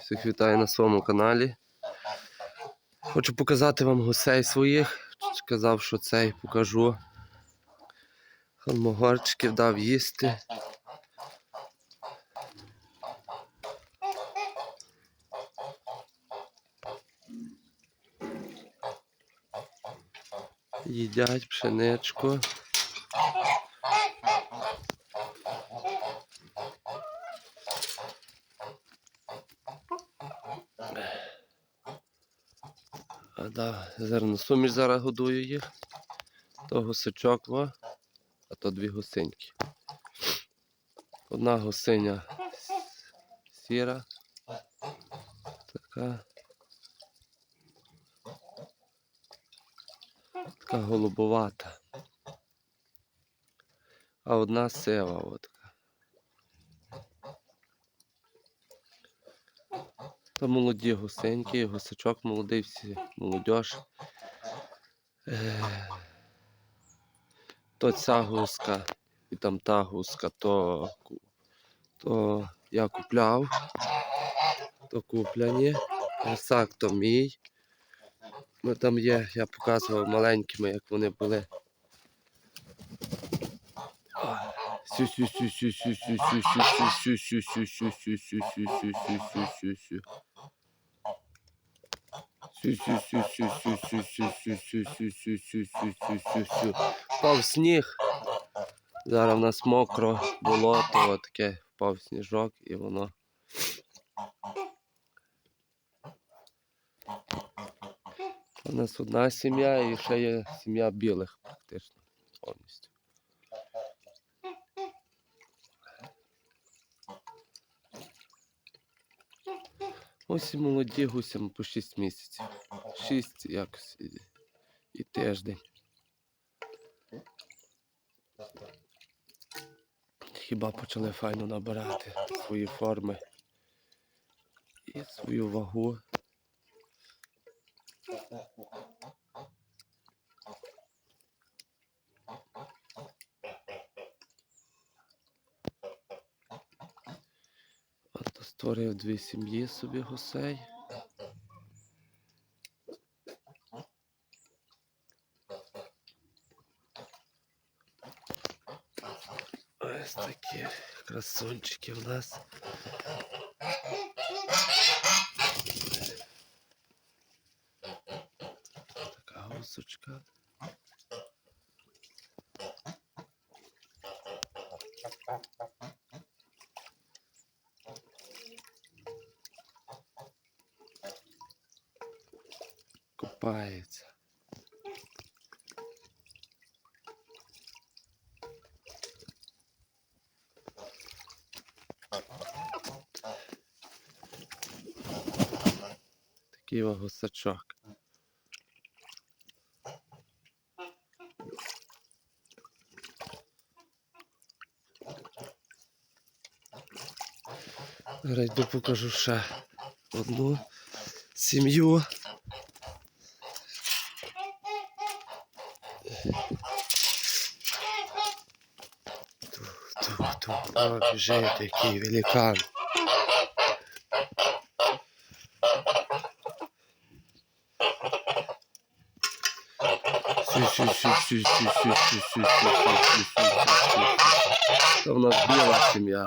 Всіх вітаю на своєму каналі. Хочу показати вам гусей своїх. Сказав, що цей покажу. Холмогорчиків дав їсти. Їдять пшеничку. Да, зерносуміш зараз годую їх. То гусачок, во, а то дві гусиньки. Одна гусиня сіра. Така. Така голубовата. А одна сива от. То молоді гусеньки, гусачок молодий, всі молодіж. Е, То ця гуска і там та гуска, то, то я купляв, то куплені. Гусак то мій. Ну, там є, я показував маленькими, як вони були. Сю-сю-сю-сю-сю-сю-сю-сю-сю-сю-сю-сю-сю-сю-сю-сю-сю-сю. Пав сніг. Зараз в нас мокро було, то таке впав сніжок і воно. У нас одна сім'я і ще є сім'я білих практично повністю. Ось і молоді гусям по 6 місяців. 6 якось і, і тиждень. Хіба почали файно набирати свої форми і свою вагу. Створив дві сім'ї собі гусей. Ось такі красунчики в нас. Така гусочка. Купається. Такий гусачок. Зараз покажу ще одну сім'ю. Тут вот же такие великаны. Це в нас біла сім'я.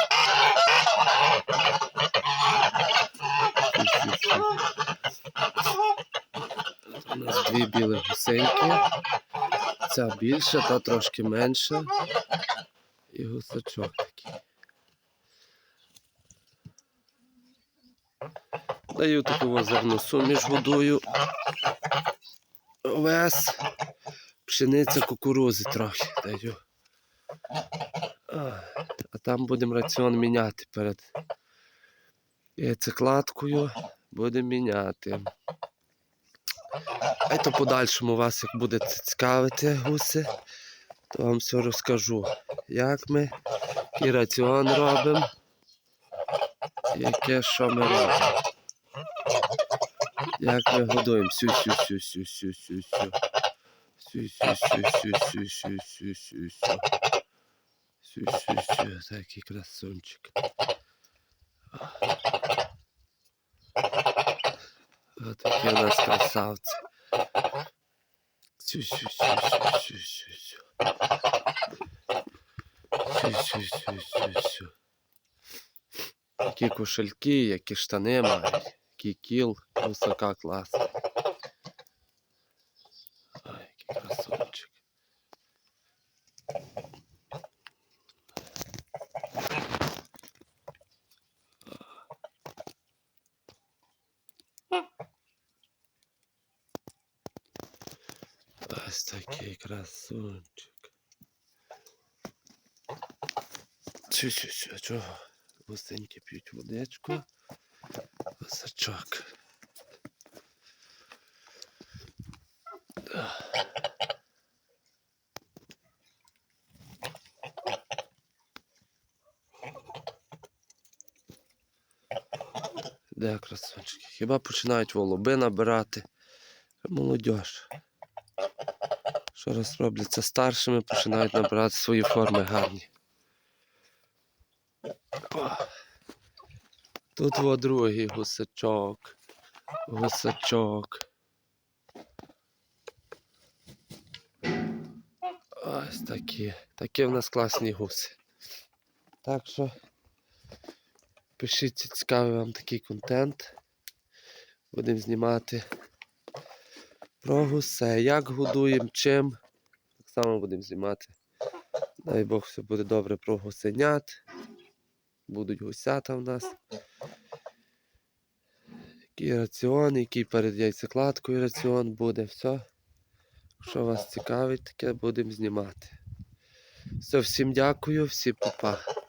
дві білі гусеньки. Ця більша, та трошки менша. І гусачок такий. Даю таку озерну суміш годую. Овес, пшениця, кукурузи трохи даю. А, там будемо раціон міняти перед яйцекладкою, Будемо міняти. А то подальшому вас, як буде цікавити гуси, то вам все розкажу. Як ми, який раціон робимо, яке що ми робимо. Як ми годуємо. Сю-сю-сю-сю-сю-сю-сю. Сю-сю-сю-сю-сю-сю-сю-сю. Сю-сю-сю. Такий красунчик. Отакі у нас красавці. Сю-сю-сю-сю-сю-сю-сю. Сю-сю-сю-сю-сю. Які кошельки, які штани мають, які кіл, висока класна. Ой, який красунчик. Ось такий красунчик. Чу, чу, чу, чого? Гусеньки п'ють водичку. Гусачок. Де красунчики? Хіба починають волоби набирати? Молодь. Що раз робляться старшими, починають набирати свої форми гарні. Тут во другий гусачок. Гусачок. Ось такі. Такі в нас класні гуси. Так що пишіть цікавий вам такий контент. Будемо знімати про гусей. Як годуємо, чим. Так само будемо знімати. Дай Бог, все буде добре про гусенят. Будуть гусята в нас. Який раціон, який перед яйцекладкою раціон буде, все. Що вас цікавить, таке будемо знімати. Все, всім дякую, всім па-па.